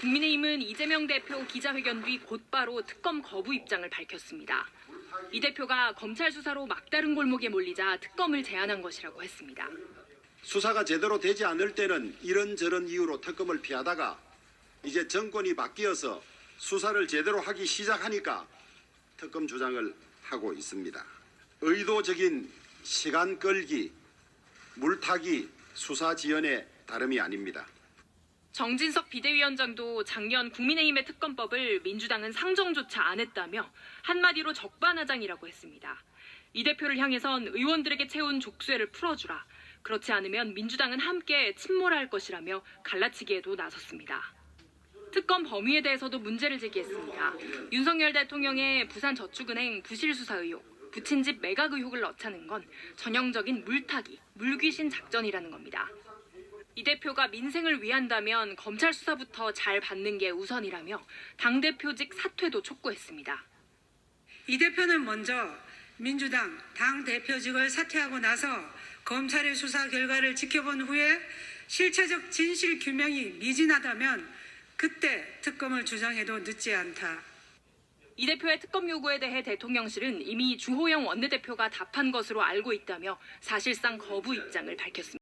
국민의힘은 이재명 대표 기자회견 뒤 곧바로 특검 거부 입장을 밝혔습니다. 이 대표가 검찰 수사로 막다른 골목에 몰리자 특검을 제안한 것이라고 했습니다. 수사가 제대로 되지 않을 때는 이런저런 이유로 특검을 피하다가 이제 정권이 바뀌어서 수사를 제대로 하기 시작하니까 특검 주장을 하고 있습니다. 의도적인 시간 끌기, 물타기, 수사 지연의 다름이 아닙니다. 정진석 비대위원장도 작년 국민의힘의 특검법을 민주당은 상정조차 안 했다며 한마디로 적반하장이라고 했습니다. 이 대표를 향해선 의원들에게 채운 족쇄를 풀어주라. 그렇지 않으면 민주당은 함께 침몰할 것이라며 갈라치기에도 나섰습니다. 특검 범위에 대해서도 문제를 제기했습니다. 윤석열 대통령의 부산저축은행 부실 수사 의혹, 부친집 매각 의혹을 넣자는 건 전형적인 물타기, 물귀신 작전이라는 겁니다. 이 대표가 민생을 위한다면 검찰 수사부터 잘 받는 게 우선이라며 당대표직 사퇴도 촉구했습니다. 이 대표는 먼저 민주당 당 대표직을 사퇴하고 나서 검찰의 수사 결과를 지켜본 후에 실체적 진실 규명이 미진하다면 그때 특검을 주장해도 늦지 않다. 이 대표의 특검 요구에 대해 대통령실은 이미 주호영 원내대표가 답한 것으로 알고 있다며 사실상 거부 입장을 밝혔습니다.